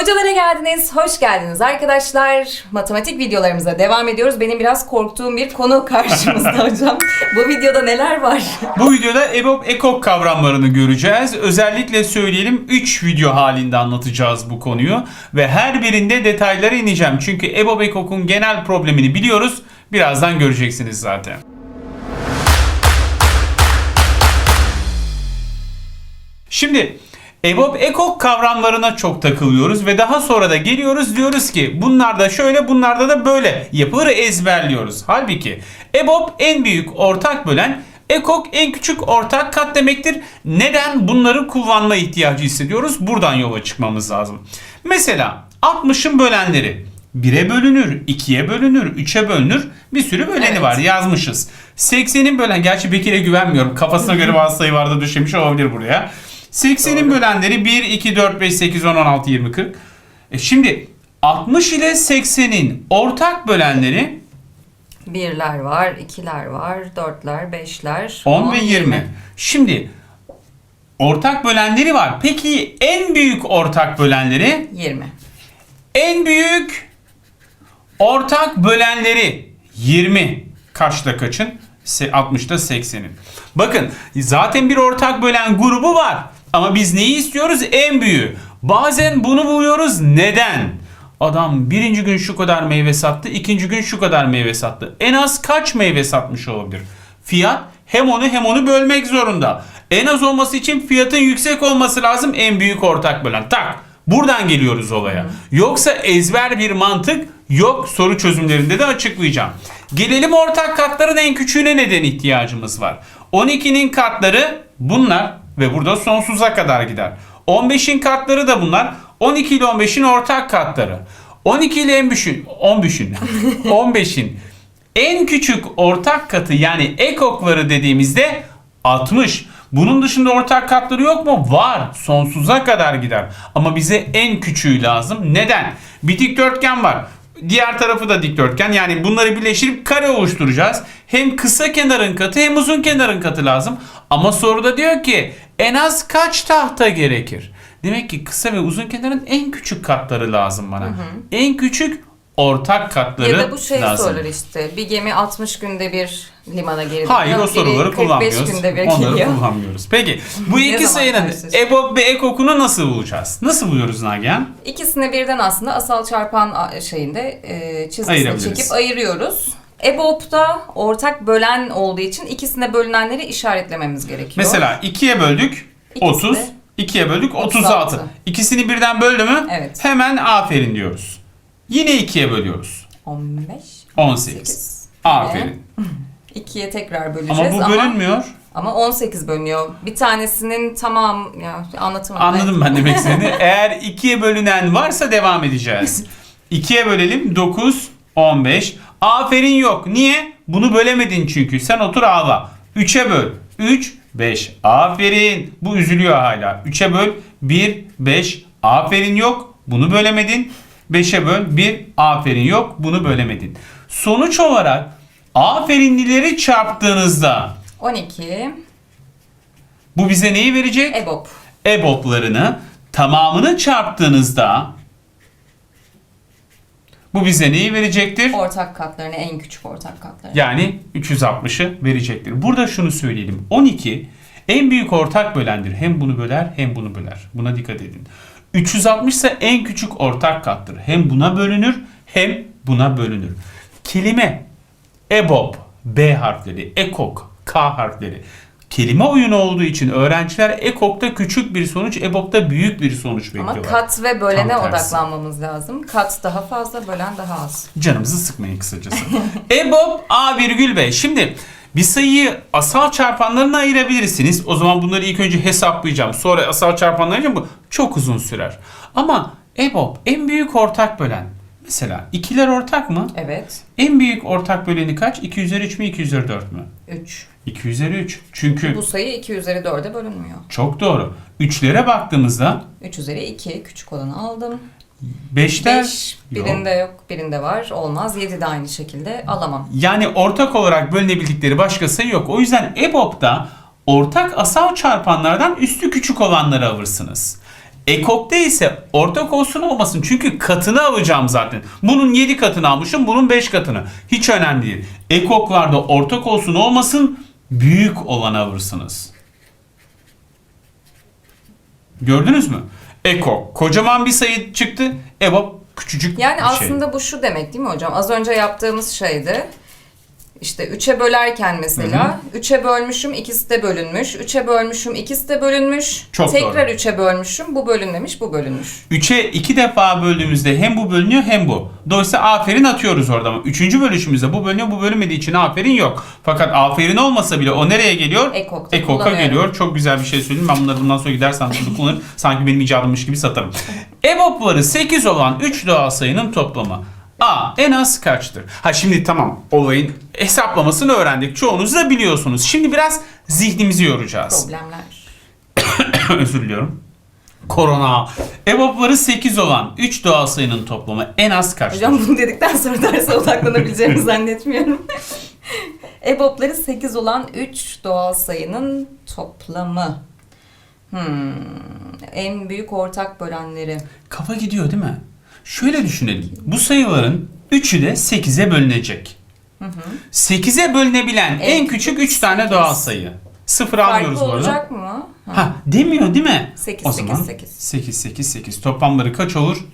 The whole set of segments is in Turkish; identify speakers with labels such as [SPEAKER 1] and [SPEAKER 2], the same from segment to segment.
[SPEAKER 1] Hocalara geldiniz, hoş geldiniz arkadaşlar. Matematik videolarımıza devam ediyoruz. Benim biraz korktuğum bir konu karşımızda hocam. Bu videoda neler var?
[SPEAKER 2] Bu videoda EBOB EKOK kavramlarını göreceğiz. Özellikle söyleyelim 3 video halinde anlatacağız bu konuyu. Ve her birinde detaylara ineceğim. Çünkü EBOB EKOK'un genel problemini biliyoruz. Birazdan göreceksiniz zaten. Şimdi EBOB EKOK kavramlarına çok takılıyoruz ve daha sonra da geliyoruz diyoruz ki bunlarda şöyle bunlarda da böyle yapılır ezberliyoruz. Halbuki EBOB en büyük ortak bölen EKOK en küçük ortak kat demektir. Neden bunları kullanma ihtiyacı hissediyoruz? Buradan yola çıkmamız lazım. Mesela 60'ın bölenleri 1'e bölünür, 2'ye bölünür, 3'e bölünür. Bir sürü böleni
[SPEAKER 1] Evet.
[SPEAKER 2] var yazmışız. 80'in bölen, gerçi Bekir'e güvenmiyorum. Kafasına göre bazı sayılarda düşemiş olabilir buraya. 80'in bölenleri 1, 2, 4, 5, 8, 10, 16, 20, 40. E şimdi 60 ile 80'in ortak bölenleri
[SPEAKER 1] Birler var, ikiler var, dörtler, beşler,
[SPEAKER 2] 10 ve 20. Şimdi ortak bölenleri var. Peki en büyük ortak bölenleri?
[SPEAKER 1] 20.
[SPEAKER 2] En büyük ortak bölenleri 20. Kaçta kaçın? Se- 60'ta 80'in. Bakın zaten bir ortak bölen grubu var. Ama biz neyi istiyoruz? En büyüğü. Bazen bunu buluyoruz. Neden? Adam birinci gün şu kadar meyve sattı, ikinci gün şu kadar meyve sattı. En az kaç meyve satmış olabilir? Fiyat hem onu hem onu bölmek zorunda. En az olması için fiyatın yüksek olması lazım en büyük ortak bölen. Tak. Buradan geliyoruz olaya. Yoksa ezber bir mantık yok soru çözümlerinde de açıklayacağım. Gelelim ortak katların en küçüğüne neden ihtiyacımız var. 12'nin katları bunlar ve burada sonsuza kadar gider. 15'in katları da bunlar. 12 ile 15'in ortak katları. 12 ile en büyüğün, 15'in, 15'in en küçük ortak katı yani ekokları dediğimizde 60. Bunun dışında ortak katları yok mu? Var. Sonsuza kadar gider. Ama bize en küçüğü lazım. Neden? Bir dikdörtgen var. Diğer tarafı da dikdörtgen. Yani bunları birleştirip kare oluşturacağız. Hem kısa kenarın katı hem uzun kenarın katı lazım. Ama soruda diyor ki en az kaç tahta gerekir? Demek ki kısa ve uzun kenarın en küçük katları lazım bana. En küçük ortak katları
[SPEAKER 1] Ya da bu şey
[SPEAKER 2] lazım.
[SPEAKER 1] sorular işte. Bir gemi 60 günde bir limana geri.
[SPEAKER 2] Hayır o soruları
[SPEAKER 1] 45
[SPEAKER 2] kullanmıyoruz.
[SPEAKER 1] günde bir
[SPEAKER 2] Onları
[SPEAKER 1] geliyor.
[SPEAKER 2] kullanmıyoruz. Peki bu iki sayının? EBOB ve EKOK'unu nasıl bulacağız? Nasıl buluyoruz Nagihan?
[SPEAKER 1] İkisini birden aslında asal çarpan şeyinde e, çizgisini çekip ayırıyoruz. EBOB'da ortak bölen olduğu için ikisine bölünenleri işaretlememiz gerekiyor.
[SPEAKER 2] Mesela 2'ye böldük
[SPEAKER 1] İkisi
[SPEAKER 2] 30,
[SPEAKER 1] de
[SPEAKER 2] 2'ye böldük 36.
[SPEAKER 1] 36.
[SPEAKER 2] İkisini birden böldü mü?
[SPEAKER 1] Evet.
[SPEAKER 2] Hemen aferin diyoruz. Yine 2'ye bölüyoruz.
[SPEAKER 1] 15,
[SPEAKER 2] 18. Aferin.
[SPEAKER 1] 2'ye tekrar böleceğiz
[SPEAKER 2] Ama bu bölünmüyor.
[SPEAKER 1] ama 18 bölünüyor. Bir tanesinin tamam ya anlatamadım.
[SPEAKER 2] Anladım ben demek istediğini. Eğer 2'ye bölünen varsa devam edeceğiz. 2'ye bölelim 9, 15. Aferin yok. Niye? Bunu bölemedin çünkü. Sen otur ağla. 3'e böl. 3, 5. Aferin. Bu üzülüyor hala. 3'e böl. 1, 5. Aferin yok. Bunu bölemedin. 5'e böl. 1. Aferin yok. Bunu bölemedin. Sonuç olarak aferinlileri çarptığınızda
[SPEAKER 1] 12
[SPEAKER 2] bu bize neyi verecek?
[SPEAKER 1] EBOB.
[SPEAKER 2] EBOB'larını tamamını çarptığınızda bu bize neyi verecektir?
[SPEAKER 1] Ortak katlarını en küçük ortak katlarını.
[SPEAKER 2] Yani 360'ı verecektir. Burada şunu söyleyelim. 12 en büyük ortak bölendir. Hem bunu böler hem bunu böler. Buna dikkat edin. 360 ise en küçük ortak kattır. Hem buna bölünür hem buna bölünür. Kelime EBOB, B harfleri, EKOK, K harfleri. Kelime oyunu olduğu için öğrenciler EKOK'ta küçük bir sonuç, EBOB'da büyük bir sonuç
[SPEAKER 1] Ama
[SPEAKER 2] bekliyorlar.
[SPEAKER 1] kat ve bölene
[SPEAKER 2] Tam tersi.
[SPEAKER 1] odaklanmamız lazım. Kat daha fazla, bölen daha az.
[SPEAKER 2] Canımızı sıkmayın kısacası. EBOB A virgül B. Şimdi bir sayıyı asal çarpanlarına ayırabilirsiniz. O zaman bunları ilk önce hesaplayacağım. Sonra asal çarpanlarına bu çok uzun sürer. Ama EBOB en büyük ortak bölen. Mesela ikiler ortak mı?
[SPEAKER 1] Evet.
[SPEAKER 2] En büyük ortak böleni kaç? 2 üzeri 3 mü 2 üzeri 4 mü?
[SPEAKER 1] 3.
[SPEAKER 2] 2 üzeri 3. Çünkü
[SPEAKER 1] Bu sayı 2 üzeri 4'e bölünmüyor.
[SPEAKER 2] çok doğru. Üçlere baktığımızda
[SPEAKER 1] 3 üzeri 2 küçük olanı aldım.
[SPEAKER 2] 5'ler
[SPEAKER 1] 5 birinde yok, birinde var. Olmaz. 7 de aynı şekilde alamam.
[SPEAKER 2] Yani ortak olarak bölünebildikleri başka sayı yok. O yüzden EBOB'da ortak asal çarpanlardan üstü küçük olanları alırsınız. Ekok'ta ise ortak olsun olmasın. Çünkü katını alacağım zaten. Bunun 7 katını almışım, bunun 5 katını. Hiç önemli değil. Ekoklarda ortak olsun olmasın büyük olanı alırsınız. Gördünüz mü? Ekok kocaman bir sayı çıktı. EBOB küçücük
[SPEAKER 1] Yani
[SPEAKER 2] bir şey.
[SPEAKER 1] aslında bu şu demek değil mi hocam? Az önce yaptığımız şeydi. İşte 3'e bölerken mesela 3'e bölmüşüm ikisi de bölünmüş. 3'e bölmüşüm ikisi de bölünmüş.
[SPEAKER 2] Çok
[SPEAKER 1] Tekrar
[SPEAKER 2] doğru.
[SPEAKER 1] 3'e bölmüşüm bu bölünmemiş bu bölünmüş.
[SPEAKER 2] 3'e 2 defa böldüğümüzde hem bu bölünüyor hem bu. Dolayısıyla aferin atıyoruz orada ama 3. bölüşümüzde bu bölünüyor bu bölünmediği için aferin yok. Fakat aferin olmasa bile o nereye geliyor?
[SPEAKER 1] Ekok'ta
[SPEAKER 2] Ekok'a geliyor. Çok güzel bir şey söyleyeyim. Ben bunları bundan sonra gidersem bunu kullanırım. Sanki benim icadımmış gibi satarım. EBOB'ları 8 olan 3 doğal sayının toplamı. A en az kaçtır? Ha şimdi tamam olayın hesaplamasını öğrendik. Çoğunuz da biliyorsunuz. Şimdi biraz zihnimizi yoracağız.
[SPEAKER 1] Problemler.
[SPEAKER 2] Özür diliyorum. Korona. EBOB'ları 8 olan 3 doğal sayının toplamı en az kaçtır?
[SPEAKER 1] Hocam bunu dedikten sonra derse odaklanabileceğimi zannetmiyorum. EBOB'ları 8 olan 3 doğal sayının toplamı. Hmm. En büyük ortak bölenleri.
[SPEAKER 2] Kafa gidiyor değil mi? Şöyle düşünelim. Bu sayıların 3'ü de 8'e bölünecek. 8'e bölünebilen en, küçük
[SPEAKER 1] küçük
[SPEAKER 2] 3 tane doğal sayı. Sıfır almıyoruz
[SPEAKER 1] Farklı
[SPEAKER 2] bu arada.
[SPEAKER 1] olacak mı? Ha.
[SPEAKER 2] Ha, demiyor değil mi?
[SPEAKER 1] Sekiz,
[SPEAKER 2] o
[SPEAKER 1] sekiz,
[SPEAKER 2] zaman
[SPEAKER 1] sekiz.
[SPEAKER 2] 8 8 8 toplamları kaç olur?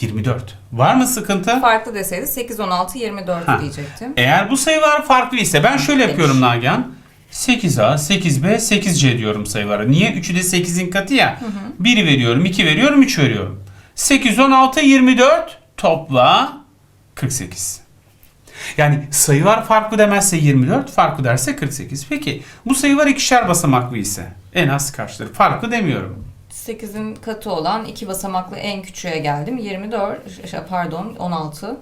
[SPEAKER 2] 24. Var mı sıkıntı?
[SPEAKER 1] Farklı deseydi 8, 16, 24
[SPEAKER 2] Ha.
[SPEAKER 1] diyecektim.
[SPEAKER 2] Eğer bu sayılar farklı ise ben şöyle yapıyorum Nagihan. 8A, 8B, 8C diyorum sayılara. Niye? 3'ü de 8'in katı ya. 1 veriyorum, 2 veriyorum, 3 veriyorum. 8, 16, 24 topla 48. Yani sayılar farklı demezse 24, farklı derse 48. Peki bu sayılar ikişer basamaklı ise en az kaçtır? Farklı demiyorum.
[SPEAKER 1] 8'in katı olan iki basamaklı en küçüğe geldim. 24, şey, pardon 16.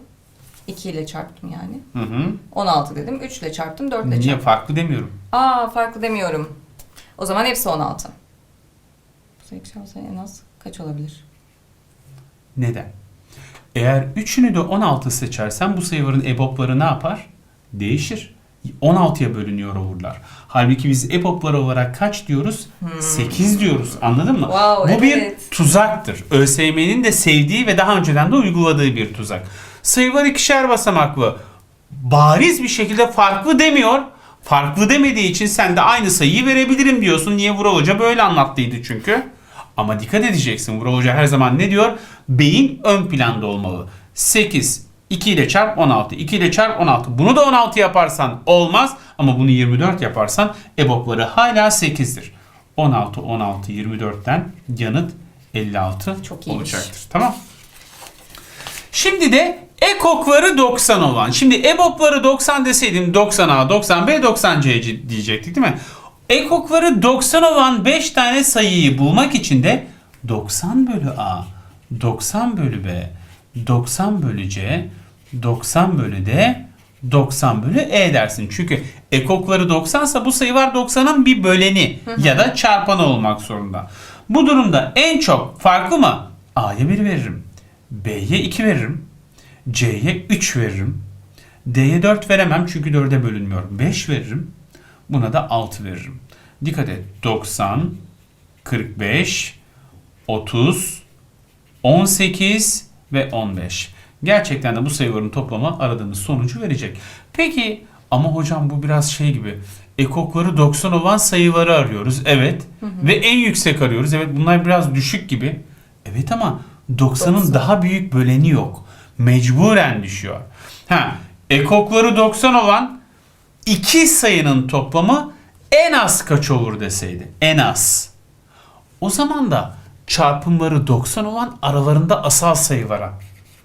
[SPEAKER 1] 2 ile çarptım yani.
[SPEAKER 2] Hı hı.
[SPEAKER 1] 16 dedim. 3 ile çarptım, 4 ile
[SPEAKER 2] Niye
[SPEAKER 1] çarptım.
[SPEAKER 2] farklı demiyorum?
[SPEAKER 1] Aa farklı demiyorum. O zaman hepsi 16. Bu sayı sayı en az kaç olabilir?
[SPEAKER 2] Neden? Eğer üçünü de 16 seçersen bu sayıların EBOB'ları ne yapar? Değişir. 16'ya bölünüyor olurlar. Halbuki biz EBOB'lar olarak kaç diyoruz? 8 diyoruz. Anladın mı?
[SPEAKER 1] Wow,
[SPEAKER 2] bu bir
[SPEAKER 1] evet.
[SPEAKER 2] tuzaktır. ÖSYM'nin de sevdiği ve daha önceden de uyguladığı bir tuzak. Sayılar ikişer basamaklı. Bariz bir şekilde farklı demiyor. Farklı demediği için sen de aynı sayıyı verebilirim diyorsun. Niye Vural Hoca böyle anlattıydı çünkü. Ama dikkat edeceksin. Vural Hoca her zaman ne diyor? Beyin ön planda olmalı. 8, 2 ile çarp 16, 2 ile çarp 16. Bunu da 16 yaparsan olmaz ama bunu 24 yaparsan EBOB'ları hala 8'dir. 16, 16, 24'ten yanıt 56
[SPEAKER 1] Çok iyiymiş.
[SPEAKER 2] olacaktır. Tamam. Şimdi de ekokları 90 olan. Şimdi EBOB'ları 90 deseydim 90A, 90B, 90C diyecektik değil mi? Ekokları 90 olan 5 tane sayıyı bulmak için de 90 bölü A, 90 bölü B, 90 bölü C, 90 bölü D, 90 bölü E dersin. Çünkü ekokları 90 ise bu sayı var 90'ın bir böleni ya da çarpanı olmak zorunda. Bu durumda en çok farklı mı? A'ya 1 veririm. B'ye 2 veririm. C'ye 3 veririm. D'ye 4 veremem çünkü 4'e bölünmüyor. 5 veririm. Buna da 6 veririm. Dikkat et. 90, 45, 30, 18 ve 15. Gerçekten de bu sayıların toplamı aradığımız sonucu verecek. Peki ama hocam bu biraz şey gibi. Ekokları 90 olan sayıları arıyoruz. Evet. Ve en yüksek arıyoruz. Evet bunlar biraz düşük gibi. Evet ama 90'ın
[SPEAKER 1] 90.
[SPEAKER 2] daha büyük böleni yok. Mecburen düşüyor. Ha, ekokları 90 olan iki sayının toplamı en az kaç olur deseydi. En az. O zaman da çarpımları 90 olan aralarında asal sayılara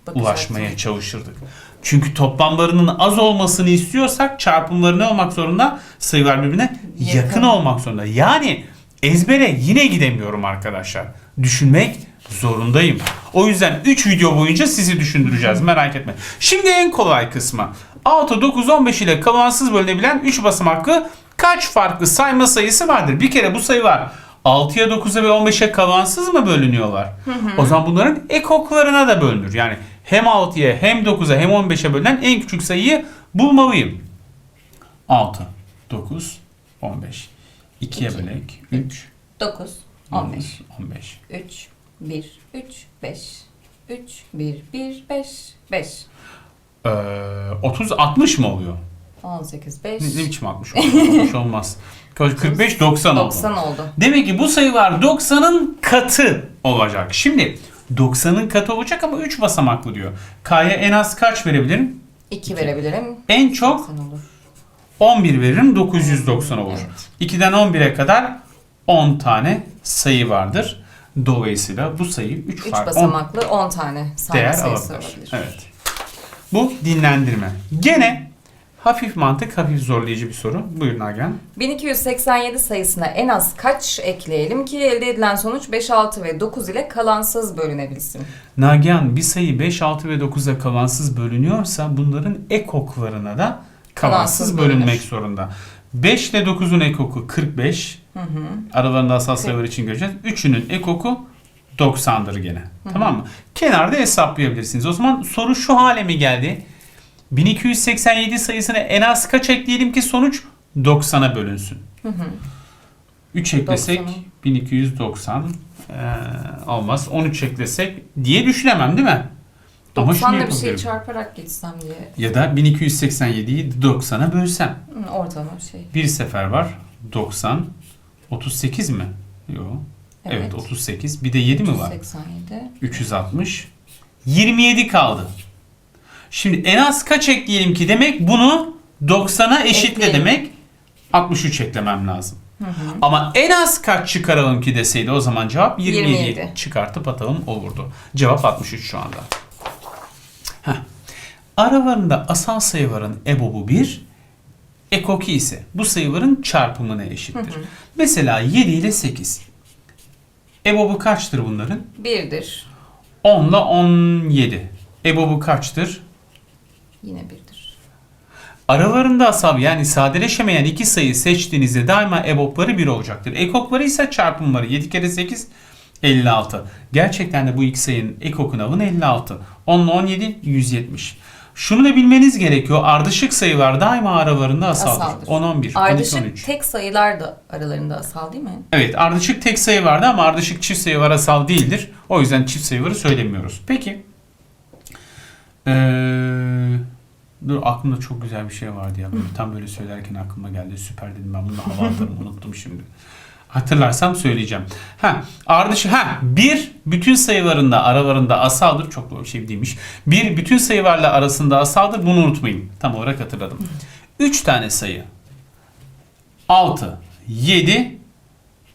[SPEAKER 1] Bakacaktım.
[SPEAKER 2] ulaşmaya çalışırdık. Çünkü toplamlarının az olmasını istiyorsak çarpımları ne olmak zorunda? Sayılar birbirine yakın,
[SPEAKER 1] Yakın.
[SPEAKER 2] olmak zorunda. Yani ezbere yine gidemiyorum arkadaşlar. Düşünmek zorundayım. O yüzden 3 video boyunca sizi düşündüreceğiz merak etme. Şimdi en kolay kısmı. 6, 9, 15 ile kalansız bölünebilen 3 basamaklı kaç farklı sayma sayısı vardır? Bir kere bu sayı var. 6'ya 9'a ve 15'e kalansız mı bölünüyorlar? O zaman bunların ekoklarına da bölünür. Yani hem 6'ya hem 9'a hem 15'e bölünen en küçük sayıyı bulmalıyım. 6, 9, 15. 2'ye
[SPEAKER 1] İki.
[SPEAKER 2] bölek 3,
[SPEAKER 1] 9, 15,
[SPEAKER 2] 15.
[SPEAKER 1] 3, 1, 3, 5. 3, 1, 1, 5, 5.
[SPEAKER 2] Ee, 30 60 mı oluyor?
[SPEAKER 1] 18, 5.
[SPEAKER 2] Ne, ne biçim 60 oluyor? 60 olmaz. 45 90 oldu.
[SPEAKER 1] 90 oldu.
[SPEAKER 2] Demek ki bu sayılar 90'ın katı olacak. Şimdi 90'ın katı olacak ama 3 basamaklı diyor. K'ya en az kaç verebilirim?
[SPEAKER 1] 2 verebilirim.
[SPEAKER 2] En çok
[SPEAKER 1] 90 olur.
[SPEAKER 2] 11 veririm 990 olur.
[SPEAKER 1] Evet.
[SPEAKER 2] 2'den 11'e kadar 10 tane sayı vardır. Dolayısıyla bu sayı 3
[SPEAKER 1] 3
[SPEAKER 2] farklı
[SPEAKER 1] basamaklı 10 tane sayı
[SPEAKER 2] değer
[SPEAKER 1] sayısı
[SPEAKER 2] alabilir.
[SPEAKER 1] olabilir.
[SPEAKER 2] Evet. Bu dinlendirme. Gene hafif mantık, hafif zorlayıcı bir soru. Buyurun Nagihan.
[SPEAKER 1] 1287 sayısına en az kaç ekleyelim ki elde edilen sonuç 5, 6 ve 9 ile kalansız bölünebilsin?
[SPEAKER 2] Nagihan bir sayı 5, 6 ve 9'a kalansız bölünüyorsa bunların ekoklarına da kalansız
[SPEAKER 1] Kalansız
[SPEAKER 2] bölünmek
[SPEAKER 1] bölünür.
[SPEAKER 2] zorunda. 5 ile 9'un ekoku 45.
[SPEAKER 1] Hı hı.
[SPEAKER 2] Aralarında asal sayılar için göreceğiz. 3'ünün ekoku 90'dır gene. Tamam mı? Kenarda hesaplayabilirsiniz. O zaman soru şu hale mi geldi? 1287 sayısına en az kaç ekleyelim ki sonuç 90'a bölünsün?
[SPEAKER 1] Hı hı.
[SPEAKER 2] 3 eklesek
[SPEAKER 1] 90'a.
[SPEAKER 2] 1290 eee, olmaz. 13 eklesek diye düşünemem değil mi? Ama şunu
[SPEAKER 1] 90'la bir şey çarparak geçsem diye
[SPEAKER 2] Ya da 1287'yi 90'a bölsem.
[SPEAKER 1] Hı, ortalama bir şey.
[SPEAKER 2] Bir sefer var. 90. 38 mi? Yok. Evet.
[SPEAKER 1] Evet.
[SPEAKER 2] 38. Bir de 7 mi var?
[SPEAKER 1] 87.
[SPEAKER 2] 360. 27 kaldı. Şimdi en az kaç ekleyelim ki demek bunu 90'a eşitle
[SPEAKER 1] Ekleyelim.
[SPEAKER 2] demek 63 eklemem lazım.
[SPEAKER 1] Hı hı.
[SPEAKER 2] Ama en az kaç çıkaralım ki deseydi o zaman cevap 27,
[SPEAKER 1] 27.
[SPEAKER 2] çıkartıp atalım olurdu. Cevap 63 şu anda. Heh. Aralarında asal sayıların ebobu 1, ekoki ise bu sayıların çarpımına eşittir.
[SPEAKER 1] Hı hı.
[SPEAKER 2] Mesela 7 ile 8. Ebobu kaçtır bunların?
[SPEAKER 1] Birdir.
[SPEAKER 2] 10 ile 17. Ebobu kaçtır?
[SPEAKER 1] Yine birdir.
[SPEAKER 2] Aralarında asal yani sadeleşemeyen iki sayı seçtiğinizde daima ebopları 1 olacaktır. Ekokları ise çarpımları 7 kere 8 56. Gerçekten de bu iki sayının ekokunu alın 56. 10 ile 17 170. Şunu da bilmeniz gerekiyor. Ardışık sayılar daima aralarında asaldır.
[SPEAKER 1] Asaldır.
[SPEAKER 2] 10 11 12
[SPEAKER 1] Ardışık
[SPEAKER 2] 13.
[SPEAKER 1] tek sayılar da aralarında asal değil mi?
[SPEAKER 2] Evet ardışık tek sayı vardı ama ardışık çift sayı var asal değildir. O yüzden çift sayıları söylemiyoruz. Peki. Ee, dur aklımda çok güzel bir şey vardı ya. Böyle, tam böyle söylerken aklıma geldi. Süper dedim ben bunu hava atarım unuttum şimdi. Hatırlarsam söyleyeceğim. Ha, ardışık ha bir bütün sayılarında aralarında asaldır. Çok doğru bir şey değilmiş. Bir bütün sayılarla arasında asaldır. Bunu unutmayın. Tam olarak hatırladım. Üç tane sayı. 6, 7,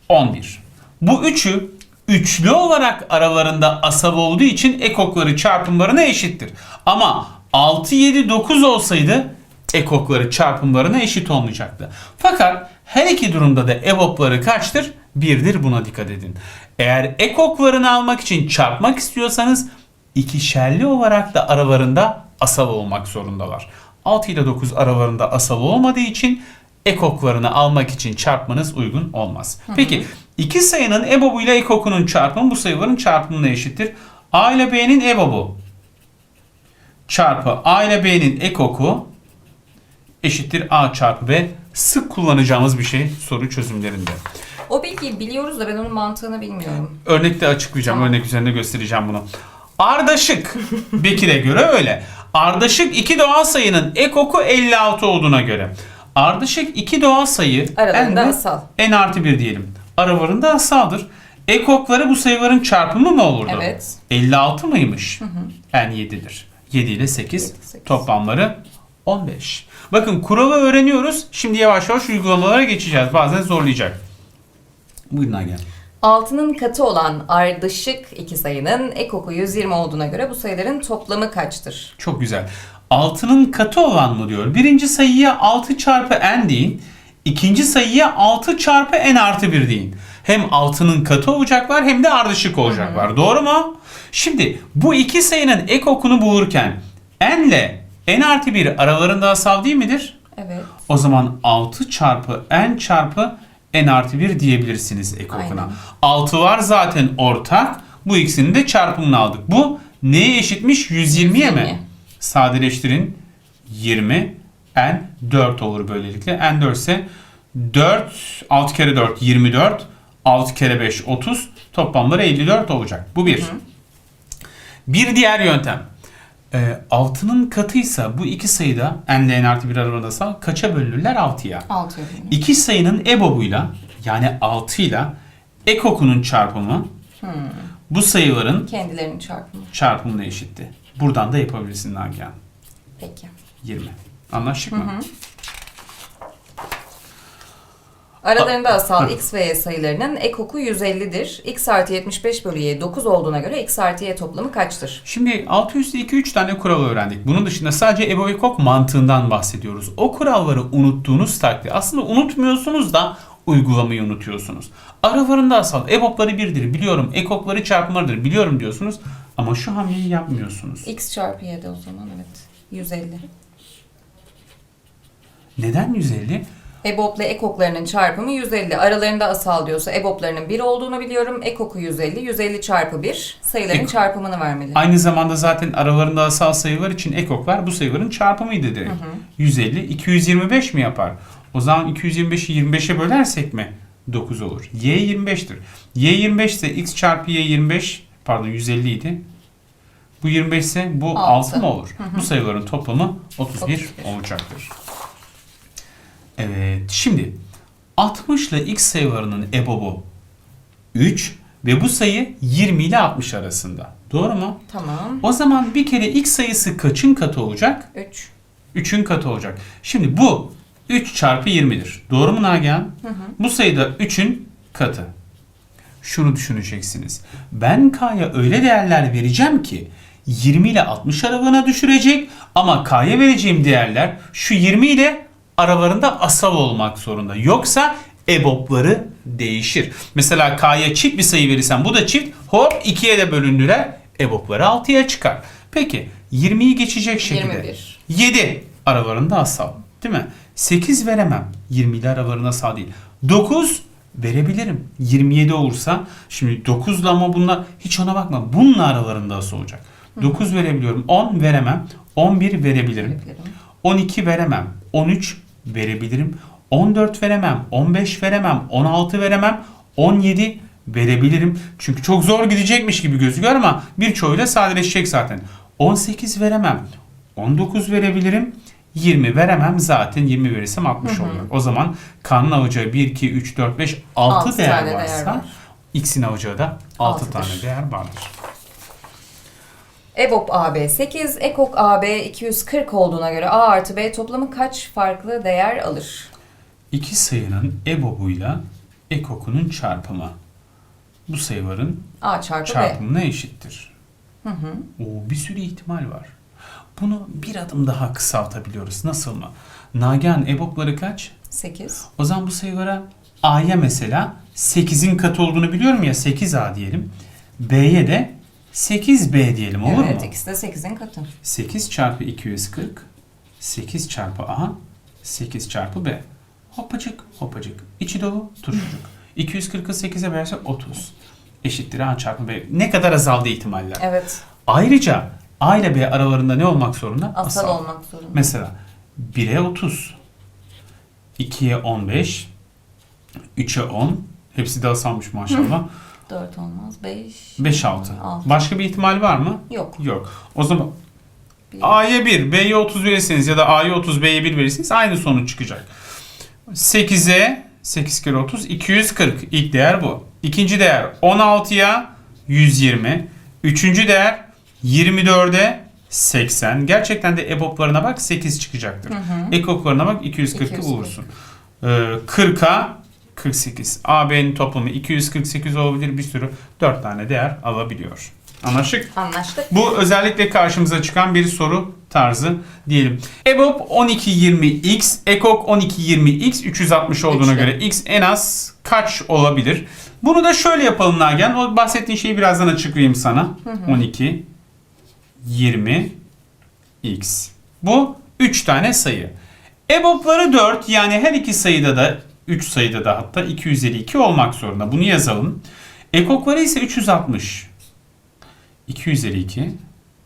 [SPEAKER 2] 11. Bu üçü üçlü olarak aralarında asal olduğu için ekokları çarpımlarına eşittir. Ama 6, 7, 9 olsaydı ekokları çarpımlarına eşit olmayacaktı. Fakat her iki durumda da evopları kaçtır? Birdir buna dikkat edin. Eğer ekoklarını almak için çarpmak istiyorsanız ikişerli olarak da aralarında asal olmak zorundalar. 6 ile 9 aralarında asal olmadığı için ekoklarını almak için çarpmanız uygun olmaz. Peki iki sayının ebobu ile ekokunun çarpımı bu sayıların çarpımına eşittir. A ile B'nin ebobu çarpı A ile B'nin ekoku eşittir A çarpı B. Sık kullanacağımız bir şey soru çözümlerinde.
[SPEAKER 1] O bilgiyi biliyoruz da ben onun mantığını bilmiyorum.
[SPEAKER 2] Örnekte açıklayacağım.
[SPEAKER 1] Tamam.
[SPEAKER 2] Örnek üzerinde göstereceğim bunu. Ardışık. Bekir'e göre öyle. Ardışık iki doğal sayının ekoku 56 olduğuna göre. Ardışık iki doğal sayı
[SPEAKER 1] Aralarında
[SPEAKER 2] en,
[SPEAKER 1] asal.
[SPEAKER 2] en artı bir diyelim. Aralarında asaldır. Ekokları bu sayıların çarpımı mı olurdu?
[SPEAKER 1] Evet.
[SPEAKER 2] 56 mıymış? En 7'dir. 7 ile 8.
[SPEAKER 1] Yedi, sekiz.
[SPEAKER 2] Toplamları 15. Bakın kuralı öğreniyoruz. Şimdi yavaş yavaş uygulamalara geçeceğiz. Bazen zorlayacak. Buyurun Nagihan.
[SPEAKER 1] Altının katı olan ardışık iki sayının ekoku 120 olduğuna göre bu sayıların toplamı kaçtır?
[SPEAKER 2] Çok güzel. Altının katı olan mı diyor. Birinci sayıya 6 çarpı n deyin. İkinci sayıya 6 çarpı n artı 1 deyin. Hem altının katı olacaklar hem de ardışık olacaklar. Doğru mu? Şimdi bu iki sayının ekokunu bulurken n ile n artı 1 aralarında asal değil midir?
[SPEAKER 1] Evet.
[SPEAKER 2] O zaman 6 çarpı n çarpı n artı 1 diyebilirsiniz ekokuna.
[SPEAKER 1] Aynen.
[SPEAKER 2] 6 var zaten ortak. Bu ikisinin de çarpımını aldık. Bu neye eşitmiş? 120'ye mi?
[SPEAKER 1] 120.
[SPEAKER 2] Sadeleştirin. 20 n 4 olur böylelikle. n 4 ise 4 6 kere 4 24 6 kere 5 30 Toplamları 54 olacak. Bu bir. Bir diğer yöntem. Ee, 6'nın katıysa bu iki sayıda n ile n artı 1 arasında kaça bölünürler? 6'ya.
[SPEAKER 1] 6 bölünür.
[SPEAKER 2] İki sayının EBOB'uyla yani 6 ile EKOK'unun çarpımı bu sayıların
[SPEAKER 1] Kendilerinin çarpımı.
[SPEAKER 2] çarpımına eşitti. Buradan da yapabilirsin Nagihan.
[SPEAKER 1] Peki.
[SPEAKER 2] 20. Anlaştık mı?
[SPEAKER 1] Aralarında asal x ve y sayılarının ekoku 150'dir. x artı 75 bölü y 9 olduğuna göre x artı y toplamı kaçtır?
[SPEAKER 2] Şimdi 600'de 2-3 tane kural öğrendik. Bunun dışında sadece EBO ve KOK mantığından bahsediyoruz. O kuralları unuttuğunuz takdirde aslında unutmuyorsunuz da uygulamayı unutuyorsunuz. Aralarında asal EBOB'ları birdir biliyorum. EKOK'ları çarpımlarıdır biliyorum diyorsunuz. Ama şu hamleyi yapmıyorsunuz.
[SPEAKER 1] x çarpı y de o zaman evet. 150.
[SPEAKER 2] Neden 150?
[SPEAKER 1] EBOB ile ekoklarının çarpımı 150. Aralarında asal diyorsa EBOB'larının 1 olduğunu biliyorum. Ekoku 150. 150 çarpı 1 sayıların
[SPEAKER 2] Ek-
[SPEAKER 1] çarpımını vermeli.
[SPEAKER 2] Aynı zamanda zaten aralarında asal sayılar için EKOK'lar bu sayıların çarpımıydı direkt. 150, 225 mi yapar? O zaman 225'i 25'e bölersek mi 9 olur? Y 25'tir. Y 25 ise x çarpı y 25 pardon 150 idi. Bu 25 ise bu
[SPEAKER 1] Altı.
[SPEAKER 2] 6 mı olur? Bu sayıların toplamı 31,
[SPEAKER 1] 31.
[SPEAKER 2] olacaktır. Evet şimdi 60 ile x sayılarının EBOB'u 3 ve bu sayı 20 ile 60 arasında. Doğru mu?
[SPEAKER 1] Tamam.
[SPEAKER 2] O zaman bir kere x sayısı kaçın katı olacak?
[SPEAKER 1] 3.
[SPEAKER 2] 3'ün katı olacak. Şimdi bu 3 çarpı 20'dir. Doğru mu Nagihan? Bu sayı da 3'ün katı. Şunu düşüneceksiniz. Ben K'ya öyle değerler vereceğim ki 20 ile 60 aralığına düşürecek ama K'ya vereceğim değerler şu 20 ile aralarında asal olmak zorunda. Yoksa EBOB'ları değişir. Mesela K'ya çift bir sayı verirsem bu da çift hop 2'ye de bölündüler. EBOB'ları 6'ya çıkar. Peki 20'yi geçecek şekilde.
[SPEAKER 1] 21.
[SPEAKER 2] 7 aralarında asal. Değil mi? 8 veremem. 20 ile aralarında asal değil. 9 verebilirim. 27 olursa şimdi 9 ile ama bunlar hiç ona bakma. Bununla aralarında asal olacak. 9 verebiliyorum. 10 veremem. 11 verebilirim.
[SPEAKER 1] Verebilirim.
[SPEAKER 2] 12 veremem. 13 verebilirim. 14 veremem. 15 veremem. 16 veremem. 17 verebilirim. Çünkü çok zor gidecekmiş gibi gözüküyor ama birçoğuyla sadeleşecek zaten. 18 veremem. 19 verebilirim. 20 veremem zaten 20 verirsem 60 oluyor. O zaman K'nın alacağı 1, 2, 3, 4, 5, 6
[SPEAKER 1] Altı
[SPEAKER 2] değer
[SPEAKER 1] tane değer
[SPEAKER 2] varsa
[SPEAKER 1] var.
[SPEAKER 2] X'in alacağı da 6
[SPEAKER 1] Altıdır.
[SPEAKER 2] tane değer vardır.
[SPEAKER 1] EBOB AB 8, EKOK AB 240 olduğuna göre A artı B toplamı kaç farklı değer alır?
[SPEAKER 2] İki sayının EBOB'uyla EKOK'unun çarpımı. Bu sayıların
[SPEAKER 1] A çarpı B.
[SPEAKER 2] çarpımına eşittir. Oo, bir sürü ihtimal var. Bunu bir adım daha kısaltabiliyoruz. Nasıl mı? Nagihan EBOB'ları kaç?
[SPEAKER 1] 8.
[SPEAKER 2] O zaman bu sayılara A'ya mesela 8'in katı olduğunu biliyorum ya 8A diyelim. B'ye de 8B diyelim olur
[SPEAKER 1] evet
[SPEAKER 2] mu?
[SPEAKER 1] ikisi de 8'in katı.
[SPEAKER 2] 8 çarpı 240 8 çarpı A 8 çarpı B. Hopacık hopacık. İçi dolu turşucuk. 240'ı 8'e bölersek 30. Eşittir A çarpı B. Ne kadar azaldı ihtimaller.
[SPEAKER 1] Evet.
[SPEAKER 2] Ayrıca A ile B aralarında ne olmak zorunda?
[SPEAKER 1] Asal olmak zorunda.
[SPEAKER 2] Mesela 1'e 30, 2'ye 15, 3'e 10. Hepsi de asalmış maşallah.
[SPEAKER 1] 4 olmaz. 5.
[SPEAKER 2] 5, 6.
[SPEAKER 1] Altı.
[SPEAKER 2] Başka bir ihtimal var mı?
[SPEAKER 1] Yok.
[SPEAKER 2] Yok. O zaman. A'ya 1, B'ye 30 verirseniz ya da A'ya 30, B'ye 1 verirseniz aynı sonuç çıkacak. 8'e 8 kere 30 240 ilk değer bu. İkinci değer 16'ya 120. Üçüncü değer 24'e 80. Gerçekten de EBOB'larına bak 8 çıkacaktır. EKOK'larına bak 240'ı
[SPEAKER 1] 240.
[SPEAKER 2] bulursun. Ee, 40'a 48. AB'nin toplamı 248 olabilir bir sürü 4 tane değer alabiliyor. Anlaştık?
[SPEAKER 1] Anlaştık.
[SPEAKER 2] Bu özellikle karşımıza çıkan bir soru tarzı diyelim. EBOB 1220X, EKOK 1220X 360 olduğuna
[SPEAKER 1] Üçlü.
[SPEAKER 2] göre X en az kaç olabilir? Bunu da şöyle yapalım Nagihan. O bahsettiğin şeyi birazdan açıklayayım sana. 12 20 X. Bu 3 tane sayı. EBOB'ları 4 yani her iki sayıda da 3 sayıda da hatta 252 olmak zorunda. Bunu yazalım. EKOK'ları ise 360. 2 üzeri 2.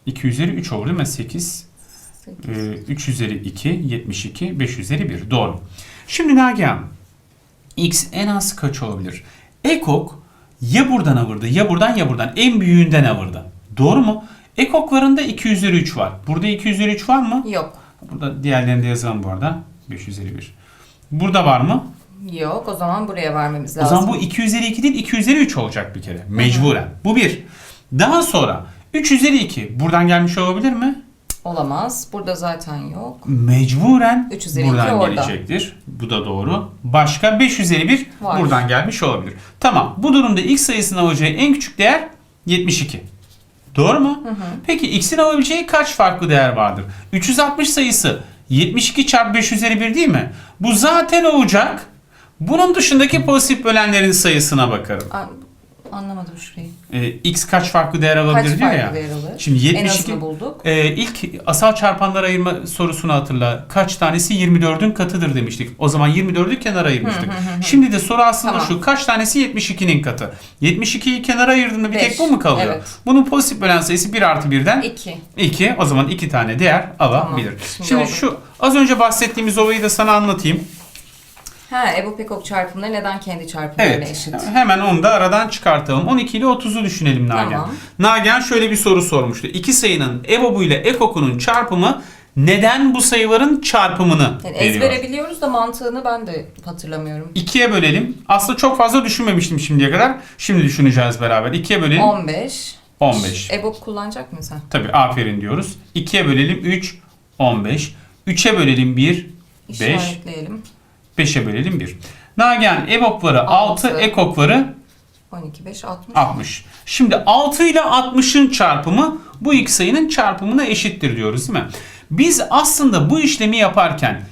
[SPEAKER 2] 2 üzeri 3 olur değil mi? 8. Ee, 3 üzeri 2. 72. 5 üzeri 1. Doğru. Şimdi Nagihan. X en az kaç olabilir? Ekok ya buradan avırdı ya buradan ya buradan. En büyüğünden avırdı. Doğru mu? Ekoklarında 2 üzeri 3 var. Burada 2 üzeri 3 var mı?
[SPEAKER 1] Yok.
[SPEAKER 2] Burada diğerlerini de yazalım bu arada. 5 üzeri 1. Burada var mı?
[SPEAKER 1] Yok. O zaman buraya vermemiz
[SPEAKER 2] O
[SPEAKER 1] lazım.
[SPEAKER 2] zaman bu 2 üzeri 2 değil 2 üzeri 3 olacak bir kere. Mecburen. Bu bir. Daha sonra 3 üzeri 2 buradan gelmiş olabilir mi?
[SPEAKER 1] Olamaz. Burada zaten yok.
[SPEAKER 2] Mecburen
[SPEAKER 1] Üç üzeri
[SPEAKER 2] buradan
[SPEAKER 1] iki orada.
[SPEAKER 2] gelecektir. Bu da doğru. Başka 5 üzeri 1
[SPEAKER 1] Var.
[SPEAKER 2] buradan gelmiş olabilir. Tamam. Bu durumda x sayısının alacağı en küçük değer 72. Doğru mu? Peki x'in alabileceği kaç farklı değer vardır? 360 sayısı 72 çarpı 5 üzeri 1 değil mi? Bu zaten olacak. Bunun dışındaki pozitif bölenlerin sayısına bakarım.
[SPEAKER 1] An- Anlamadım şurayı.
[SPEAKER 2] Ee, x kaç farklı değer alabilir
[SPEAKER 1] Kaç
[SPEAKER 2] diyor
[SPEAKER 1] farklı
[SPEAKER 2] ya.
[SPEAKER 1] değer alır?
[SPEAKER 2] Şimdi
[SPEAKER 1] En
[SPEAKER 2] 72
[SPEAKER 1] azını bulduk.
[SPEAKER 2] ee, ilk asal çarpanlar ayırma sorusunu hatırla. Kaç tanesi 24'ün katıdır demiştik. O zaman 24'ü kenara ayırmıştık. Şimdi de soru aslında
[SPEAKER 1] Tamam.
[SPEAKER 2] şu. Kaç tanesi 72'nin katı? 72'yi kenara ayırdığında bir
[SPEAKER 1] Beş.
[SPEAKER 2] tek bu mu kalıyor?
[SPEAKER 1] Evet.
[SPEAKER 2] Bunun pozitif bölen sayısı 1 artı 1'den
[SPEAKER 1] 2.
[SPEAKER 2] 2. O zaman 2 tane değer alabilir.
[SPEAKER 1] Şimdi
[SPEAKER 2] Şimdi
[SPEAKER 1] oldu.
[SPEAKER 2] şu az önce bahsettiğimiz olayı da sana anlatayım.
[SPEAKER 1] Ha, Ebu Pekok çarpımları neden kendi çarpımlarına
[SPEAKER 2] Evet.
[SPEAKER 1] eşit?
[SPEAKER 2] Hemen onu da aradan çıkartalım. 12 ile 30'u düşünelim Nagihan.
[SPEAKER 1] Tamam.
[SPEAKER 2] Nagihan şöyle bir soru sormuştu. İki sayının EBOB'u ile EKOK'unun çarpımı neden bu sayıların çarpımını
[SPEAKER 1] Yani
[SPEAKER 2] veriyor?
[SPEAKER 1] ezbere biliyoruz da mantığını ben de hatırlamıyorum.
[SPEAKER 2] İkiye bölelim. Aslında çok fazla düşünmemiştim şimdiye kadar. Şimdi düşüneceğiz beraber. İkiye bölelim.
[SPEAKER 1] 15.
[SPEAKER 2] 15.
[SPEAKER 1] EBOB kullanacak mısın sen?
[SPEAKER 2] Tabii aferin diyoruz. 2'ye bölelim 3, 15. 3'e bölelim 1, 5.
[SPEAKER 1] İşaretleyelim.
[SPEAKER 2] 5'e bölelim 1. Nagihan EBOB'ları 6,
[SPEAKER 1] Altı.
[SPEAKER 2] EKOK'ları
[SPEAKER 1] 12, 5, 60.
[SPEAKER 2] 60. Şimdi 6 ile 60'ın çarpımı bu iki sayının çarpımına eşittir diyoruz değil mi? Biz aslında bu işlemi yaparken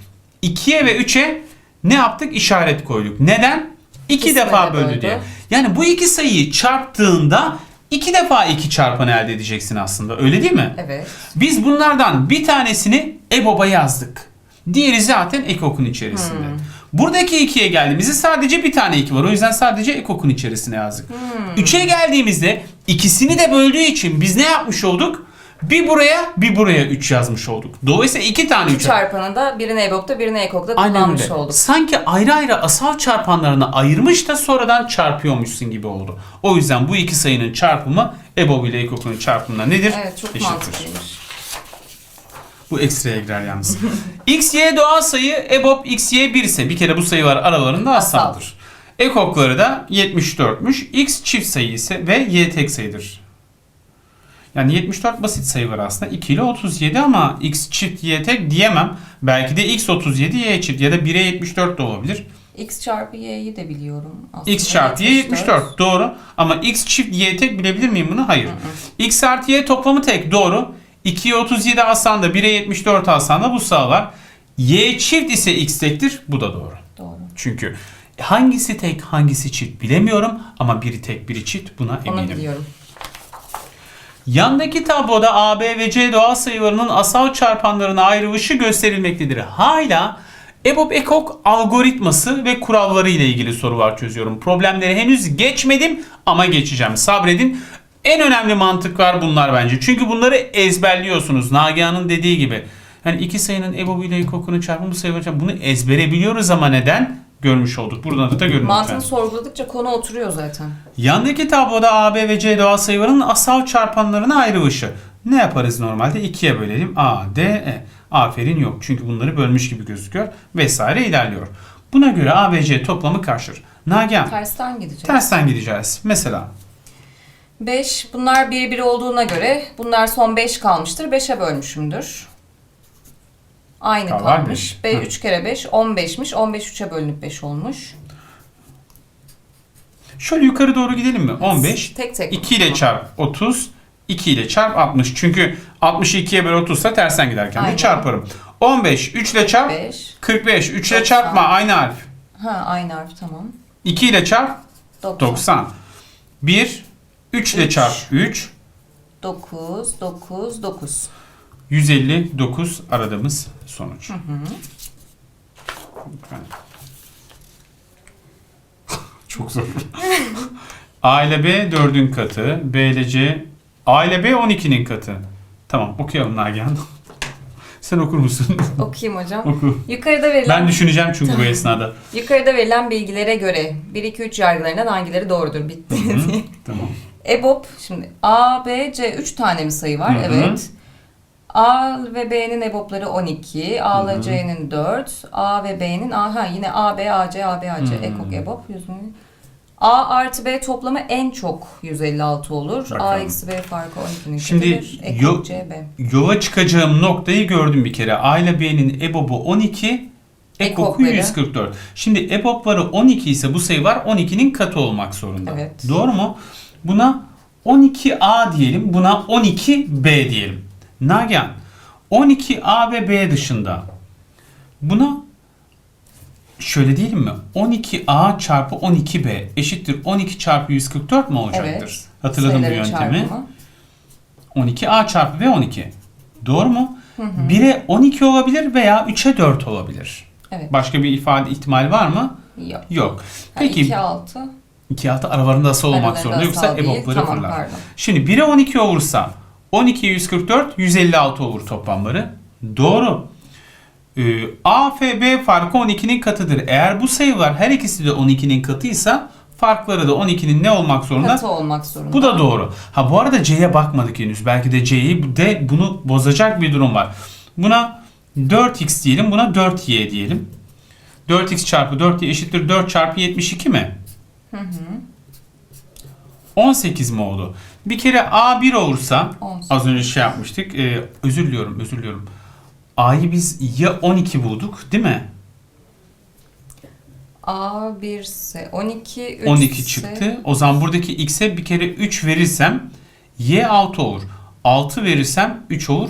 [SPEAKER 2] 2'ye ve 3'e ne yaptık? İşaret koyduk. Neden? 2
[SPEAKER 1] İkisini
[SPEAKER 2] defa
[SPEAKER 1] de
[SPEAKER 2] böldü
[SPEAKER 1] böldü.
[SPEAKER 2] diye. Yani bu iki sayıyı çarptığında iki defa iki çarpanı elde edeceksin aslında. Öyle değil mi?
[SPEAKER 1] Evet.
[SPEAKER 2] Biz bunlardan bir tanesini EBOB'a yazdık. Diğeri zaten ekokun içerisinde. Buradaki ikiye geldiğimizde sadece bir tane iki var. O yüzden sadece ekokun içerisine yazdık. Üçe geldiğimizde ikisini de böldüğü için biz ne yapmış olduk? Bir buraya bir buraya 3 yazmış olduk. Dolayısıyla iki tane
[SPEAKER 1] İki
[SPEAKER 2] 3
[SPEAKER 1] çarpanı da birini EBOB'da birini EKOK'ta kullanmış olduk.
[SPEAKER 2] Sanki ayrı ayrı asal çarpanlarını ayırmış da sonradan çarpıyormuşsun gibi oldu. O yüzden bu iki sayının çarpımı EBOB ile ekokunun çarpımına nedir?
[SPEAKER 1] Evet çok
[SPEAKER 2] Eşittir.
[SPEAKER 1] mantıklıymış.
[SPEAKER 2] Bu ekstraya girer yalnız. x, y doğal sayı EBOB x, y 1 ise bir kere bu sayılar aralarında
[SPEAKER 1] Asal.
[SPEAKER 2] asaldır. Ekokları da 74'müş. X çift sayı ise ve y tek sayıdır. Yani 74 basit sayı var aslında. 2 ile 37 ama x çift y tek diyemem. Belki de x 37 y çift ya da 1'e 74 de olabilir.
[SPEAKER 1] X çarpı Y'yi de biliyorum. Aslında
[SPEAKER 2] x çarpı y 74 doğru. Ama x çift y tek bilebilir miyim bunu? Hayır. x artı y toplamı tek doğru. 2'ye 37 alsan da 1'e 74 alsan da bu sağlar. y çift ise x tektir. Bu da doğru.
[SPEAKER 1] Doğru.
[SPEAKER 2] Çünkü hangisi tek hangisi çift bilemiyorum ama biri tek biri çift buna
[SPEAKER 1] Onu
[SPEAKER 2] eminim.
[SPEAKER 1] biliyorum.
[SPEAKER 2] Yandaki tabloda A, B ve C doğal sayılarının asal çarpanlarına ayrılışı gösterilmektedir. Hala EBOB ekok algoritması ve kuralları ile ilgili sorular çözüyorum. Problemleri henüz geçmedim ama geçeceğim. Sabredin. En önemli mantıklar bunlar bence. Çünkü bunları ezberliyorsunuz. Nagihan'ın dediği gibi. Yani iki sayının EBOB ile ekokunu çarpımı sayıları çarpımı bunu ezbere biliyoruz ama neden? Görmüş olduk. Buradan da görün
[SPEAKER 1] Mantığını sorguladıkça konu oturuyor zaten.
[SPEAKER 2] Yandaki tabloda A, B ve C doğal sayıların asal çarpanlarına ayrılışı. Ne yaparız normalde? İkiye bölelim. A, D, E. Aferin yok. Çünkü bunları bölmüş gibi gözüküyor. Vesaire ilerliyor. Buna göre A ve C toplamı kaçtır? Nagihan.
[SPEAKER 1] Tersten gideceğiz.
[SPEAKER 2] Tersten gideceğiz. Mesela
[SPEAKER 1] 5. Bunlar biri biri olduğuna göre bunlar son 5 kalmıştır. 5'e bölmüşümdür. Aynı
[SPEAKER 2] Kalan
[SPEAKER 1] kalmış. B
[SPEAKER 2] Hı.
[SPEAKER 1] 3 kere 5 15'miş. 15 3'e bölünüp 5 olmuş.
[SPEAKER 2] şöyle yukarı doğru gidelim mi? 15.
[SPEAKER 1] Tek tek.
[SPEAKER 2] 2 ile çarp 30. 2 ile çarp 60. Çünkü 60'ı 2'ye böl 30 ise tersten giderken de
[SPEAKER 1] Aynen.
[SPEAKER 2] çarparım. 15. 3 ile çarp
[SPEAKER 1] 5.
[SPEAKER 2] 45. 3 ile
[SPEAKER 1] 90.
[SPEAKER 2] çarpma aynı harf.
[SPEAKER 1] Ha aynı harf tamam.
[SPEAKER 2] 2 ile çarp
[SPEAKER 1] 90.
[SPEAKER 2] 90. 1 3 ile
[SPEAKER 1] Üç.
[SPEAKER 2] çarp 3
[SPEAKER 1] 9 9 9.
[SPEAKER 2] 159 aradığımız sonuç. Çok zor. A ile B 4'ün katı. B ile C A ile B 12'nin katı. Tamam okuyalım Nagihan. Sen okur musun?
[SPEAKER 1] Okuyayım hocam.
[SPEAKER 2] Oku.
[SPEAKER 1] Yukarıda verilen
[SPEAKER 2] Ben düşüneceğim çünkü bu esnada.
[SPEAKER 1] Yukarıda verilen bilgilere göre 1 2 3 yargılarından hangileri doğrudur bitti.
[SPEAKER 2] Hı, tamam.
[SPEAKER 1] EBOB şimdi A, B, C 3 tane mi sayı var?
[SPEAKER 2] Hı hı.
[SPEAKER 1] Evet. A ve B'nin EBOB'ları 12, A ile C'nin 4, A ve B'nin aha yine A, B, A, C, A, B, A, C, ekok EBOB 100 A artı B toplamı en çok 156 olur. A
[SPEAKER 2] Bakalım.
[SPEAKER 1] eksi B farkı 12'nin
[SPEAKER 2] Şimdi.
[SPEAKER 1] Ekok
[SPEAKER 2] yo-. Yola çıkacağım noktayı gördüm bir kere. A ile B'nin EBOB'u 12, ekoku
[SPEAKER 1] Ekokları.
[SPEAKER 2] 144. Şimdi EBOB'ları 12 ise bu sayı var 12'nin katı olmak zorunda.
[SPEAKER 1] Evet.
[SPEAKER 2] Doğru mu? Buna 12A diyelim, buna 12B diyelim. Nagihan, 12A ve B dışında buna şöyle diyelim mi? 12A çarpı 12B eşittir 12 çarpı 144 mu olacaktır?
[SPEAKER 1] Evet.
[SPEAKER 2] Hatırladım bu yöntemi.
[SPEAKER 1] çarpımı.
[SPEAKER 2] 12A çarpı B 12. Doğru mu? 1'e 12 olabilir veya 3'e 4 olabilir.
[SPEAKER 1] Evet.
[SPEAKER 2] Başka bir ifade ihtimal var mı?
[SPEAKER 1] Yok.
[SPEAKER 2] Yok.
[SPEAKER 1] Peki.
[SPEAKER 2] Peki
[SPEAKER 1] 2, 6.
[SPEAKER 2] 2 altı aralarında asal olmak zorunda yoksa EBOB'ları
[SPEAKER 1] tamam,
[SPEAKER 2] fırlar.
[SPEAKER 1] Pardon.
[SPEAKER 2] Şimdi 1'e 12 olursa 12 144 156 olur toplamları. Doğru. Ee, A ve B farkı 12'nin katıdır. Eğer bu sayılar her ikisi de 12'nin katıysa farkları da 12'nin ne olmak zorunda?
[SPEAKER 1] Katı olmak zorunda.
[SPEAKER 2] Bu da doğru. Ha bu arada C'ye bakmadık henüz. Belki de C'yi de bunu bozacak bir durum var. Buna 4x diyelim, buna 4y diyelim. 4x çarpı 4y eşittir 4 çarpı 72 mi? 18 mi oldu? Bir kere A1 olursa
[SPEAKER 1] 18.
[SPEAKER 2] az önce şey yapmıştık. Ee, özür diliyorum, özür diliyorum. A'yı biz ya 12 bulduk değil mi?
[SPEAKER 1] A 1 ise 12, 3
[SPEAKER 2] 12
[SPEAKER 1] ise-
[SPEAKER 2] çıktı. O zaman buradaki x'e bir kere 3 verirsem y 6 olur. 6 verirsem 3 olur.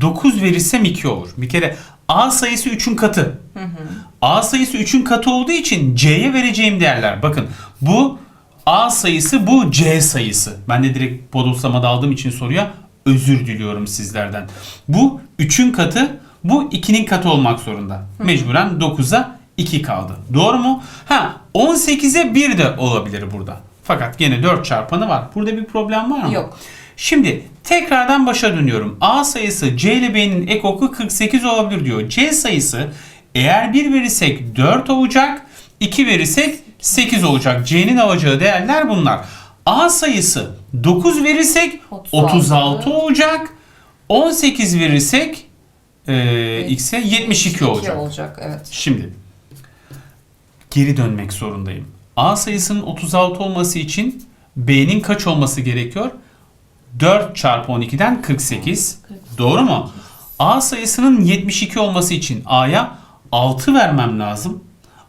[SPEAKER 2] 9 verirsem 2 olur. Bir kere a sayısı 3'ün katı. A sayısı 3'ün katı olduğu için c'ye vereceğim değerler. Bakın bu a sayısı bu c sayısı. Ben de direkt bodoslama aldığım için soruya özür diliyorum sizlerden. Bu 3'ün katı bu 2'nin katı olmak zorunda. Mecburen 9'a 2 kaldı. Doğru mu? Ha 18'e 1 de olabilir burada. Fakat gene 4 çarpanı var. Burada bir problem var mı?
[SPEAKER 1] Yok.
[SPEAKER 2] Şimdi tekrardan başa dönüyorum. A sayısı C ile B'nin ekoku 48 olabilir diyor. C sayısı eğer 1 verirsek 4 olacak, 2 verirsek 8 olacak. C'nin alacağı değerler bunlar. A sayısı 9 verirsek
[SPEAKER 1] 36,
[SPEAKER 2] 36 olacak. 18 verirsek e, X'e 72 olacak.
[SPEAKER 1] olacak. Evet.
[SPEAKER 2] Şimdi geri dönmek zorundayım. A sayısının 36 olması için B'nin kaç olması gerekiyor? 4 çarpı 12'den 48. Doğru mu? A sayısının 72 olması için A'ya 6 vermem lazım.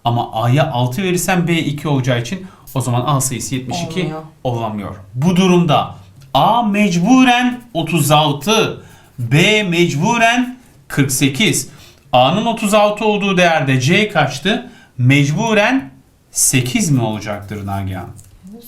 [SPEAKER 2] Ama A'ya 6 verirsem B 2 olacağı için o zaman A sayısı 72
[SPEAKER 1] Olmuyor.
[SPEAKER 2] olamıyor. Bu durumda A mecburen 36, B mecburen 48. A'nın 36 olduğu değerde C kaçtı? Mecburen 8 mi olacaktır Nagihan?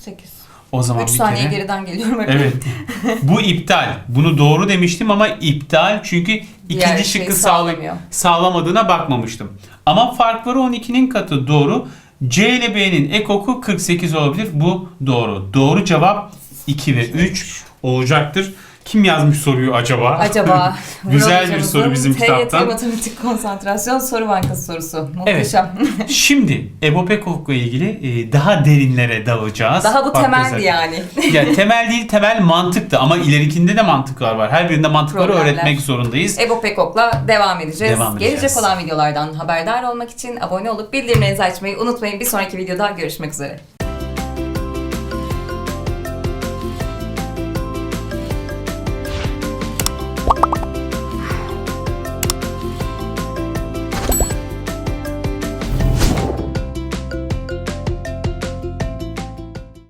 [SPEAKER 1] 8.
[SPEAKER 2] O zaman
[SPEAKER 1] 3
[SPEAKER 2] bir
[SPEAKER 1] saniye
[SPEAKER 2] kere...
[SPEAKER 1] geriden geliyorum. hep.
[SPEAKER 2] Evet. Bu iptal. Bunu doğru demiştim ama iptal çünkü
[SPEAKER 1] Diğer
[SPEAKER 2] ikinci
[SPEAKER 1] şeyi
[SPEAKER 2] şıkkı sağlam, sağlamadığına bakmamıştım. Ama farkları 12'nin katı doğru. C ile B'nin ekoku 48 olabilir. Bu doğru. Doğru cevap 2 ve 3 olacaktır. Kim yazmış soruyu acaba?
[SPEAKER 1] Acaba
[SPEAKER 2] Güzel bir soru bizim
[SPEAKER 1] TYT
[SPEAKER 2] kitaptan.
[SPEAKER 1] Matematik Konsantrasyon Soru Bankası sorusu. Muhteşem.
[SPEAKER 2] Şimdi Ebo Pekov'la ilgili e, daha derinlere dalacağız.
[SPEAKER 1] Daha bu
[SPEAKER 2] Farklı
[SPEAKER 1] temeldi yani.
[SPEAKER 2] ya temel değil temel mantıktı ama ilerikinde de mantıklar var. Her birinde mantıkları
[SPEAKER 1] Problemler.
[SPEAKER 2] öğretmek zorundayız.
[SPEAKER 1] Ebo Pekok'la devam edeceğiz.
[SPEAKER 2] Devam edeceğiz.
[SPEAKER 1] Gelecek olan videolardan haberdar olmak için abone olup bildirimlerinizi açmayı unutmayın. Bir sonraki videoda görüşmek üzere.